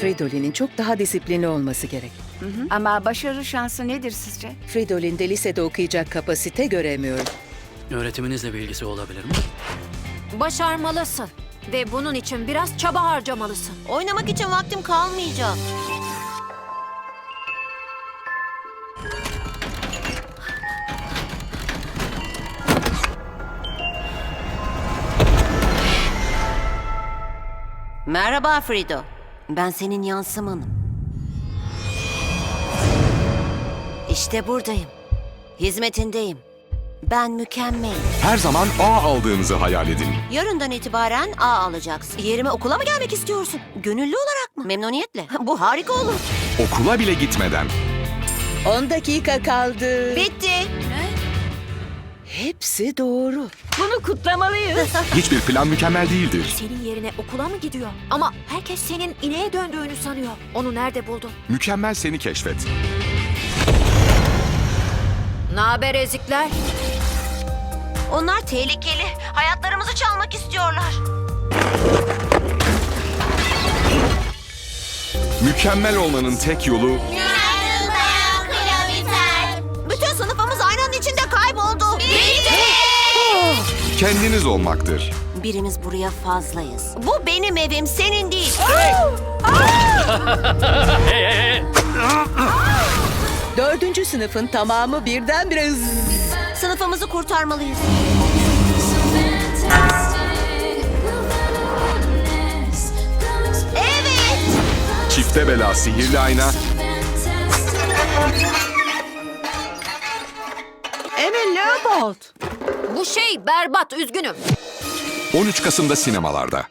Fridolin'in çok daha disiplinli olması gerek. Ama başarı şansı nedir sizce? Fridolin de lisede okuyacak kapasite göremiyorum. Öğretiminizle bir ilgisi olabilir mi? Başarmalısın. Ve bunun için biraz çaba harcamalısın. Oynamak için vaktim kalmayacak. Merhaba Frido. Ben senin yansımanım. İşte buradayım. Hizmetindeyim. Ben mükemmelim. Her zaman A aldığınızı hayal edin. Yarından itibaren A alacaksın. Yerime okula mı gelmek istiyorsun? Gönüllü olarak mı? Memnuniyetle. Bu harika olur. Okula bile gitmeden. 10 dakika kaldı. Bitti. Hepsi doğru. Bunu kutlamalıyız. Hiçbir plan mükemmel değildir. Senin yerine okula mı gidiyor? Ama herkes senin ineğe döndüğünü sanıyor. Onu nerede buldun? Mükemmel seni keşfet. Naber ezikler? Onlar tehlikeli. Hayatlarımızı çalmak istiyorlar. Mükemmel olmanın tek yolu Bütün kendiniz olmaktır. Birimiz buraya fazlayız. Bu benim evim, senin değil. Dördüncü sınıfın tamamı birdenbire hız. Sınıfımızı kurtarmalıyız. Evet. Çifte bela sihirli ayna Emil Leopold. Bu şey berbat, üzgünüm. 13 Kasım'da sinemalarda.